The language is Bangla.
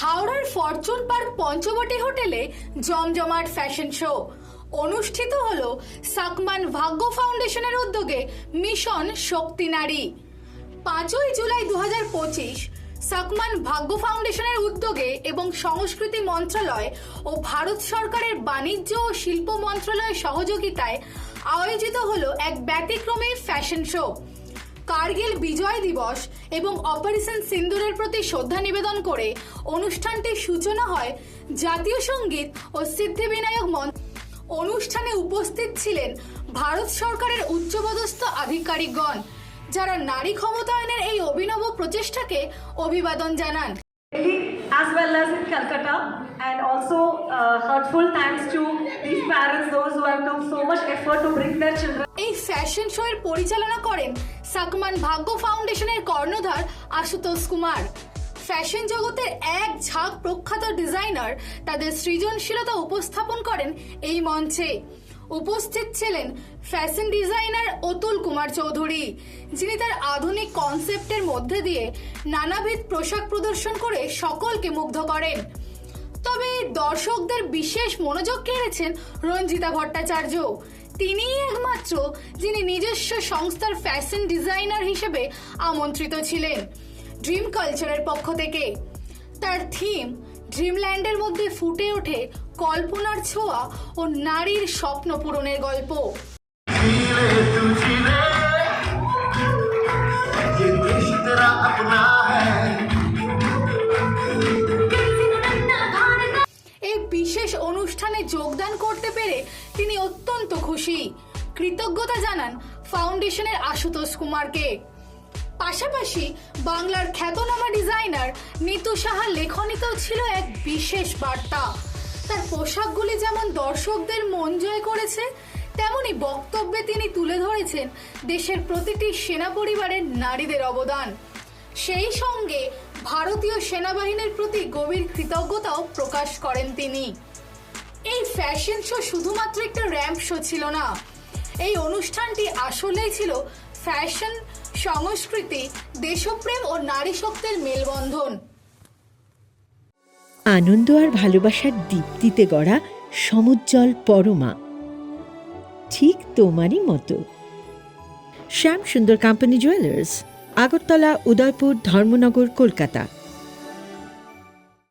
হাওড়ার ফরচুন পার্ক পঞ্চবটী হোটেলে জমজমাট ফ্যাশন শো। অনুষ্ঠিত হল সাকমান ভাগ্য ফাউন্ডেশনের উদ্যোগে মিশন শক্তি নারী। পাঁচই জুলাই দু হাজার পঁচিশ সাকমান ভাগ্য ফাউন্ডেশনের উদ্যোগে এবং সংস্কৃতি মন্ত্রণালয় ও ভারত সরকারের বাণিজ্য ও শিল্প মন্ত্রণালয়ের সহযোগিতায় আয়োজিত হলো এক ব্যতিক্রমী ফ্যাশন শো। কার্গিল বিজয় দিবস এবং অপারেশন সিন্দুরের প্রতি শ্রদ্ধা নিবেদন করে অনুষ্ঠানটির সূচনা হয় জাতীয় সংগীত ও সিদ্ধিবিনায়ক মঞ্চ অনুষ্ঠানে উপস্থিত ছিলেন ভারত সরকারের উচ্চপদস্থ আধিকারিকগণ যারা নারী ক্ষমতায়নের এই অভিনব প্রচেষ্টাকে অভিবাদন জানান। As well as in Calcutta and also uh, heartful thanks to these parents those who have took so much effort to bring their children এই ফ্যাশন শো এর পরিচালনা করেন সাকমান ভাগ্য ফাউন্ডেশনের কর্ণধার আশুতোষ কুমার। ফ্যাশন জগতের এক ঝাঁক প্রখ্যাত ডিজাইনার তাদের সৃজনশীলতা উপস্থাপন করেন এই মঞ্চে। উপস্থিত ছিলেন ফ্যাশন ডিজাইনার অতুল কুমার চৌধুরী, যিনি তার আধুনিক কনসেপ্টের মধ্যে দিয়ে নানাবিধ পোশাক প্রদর্শন করে সকলকে মুগ্ধ করেন। তবে দর্শকদের বিশেষ মনোযোগ কেড়েছেন রঞ্জিতা ভট্টাচার্য তিনিই একমাত্র যিনি নিজস্ব সংস্থার ফ্যাশন ডিজাইনার হিসেবে আমন্ত্রিত ছিলেন। ড্রিম কালচারের পক্ষ থেকে। তার থিম ড্রিমল্যান্ডের মধ্যে ফুটে ওঠে কল্পনার ছোঁয়া ও নারীর স্বপ্ন পূরণের গল্প। যোগদান করতে পেরে তিনি অত্যন্ত খুশি। কৃতজ্ঞতা জানান ফাউন্ডেশনের আশুতোষ কুমারকে। পাশাপাশি বাংলার খ্যাতনামা ডিজাইনার নিতু সাহার লেখনীতেও ছিল এক বিশেষ বার্তা। তার পোশাকগুলি যেমন দর্শকদের মন জয় করেছে, তেমনি বক্তব্যে তিনি তুলে ধরেছেন দেশের প্রতিটি সেনা পরিবারের নারীদের অবদান। সেই সঙ্গে ভারতীয় সেনাবাহিনীর প্রতি গভীর কৃতজ্ঞতাও প্রকাশ করেন তিনি। এই ফ্যাশন শো শুধুমাত্র একটা র্যাম্প শো ছিল না। এই অনুষ্ঠানটি আসলেই ছিল ফ্যাশন সংস্কৃতি, দেশপ্রেম ও নারী শক্তির মেলবন্ধন। আনন্দ আর ভালোবাসার দীপ্তিতে গড়া সমুজ্জ্বল পরমা। ঠিক তোমারই মতো। Shyam Sundar company jewellers Agartala, Udaipur, Dharmanagar, Kolkata.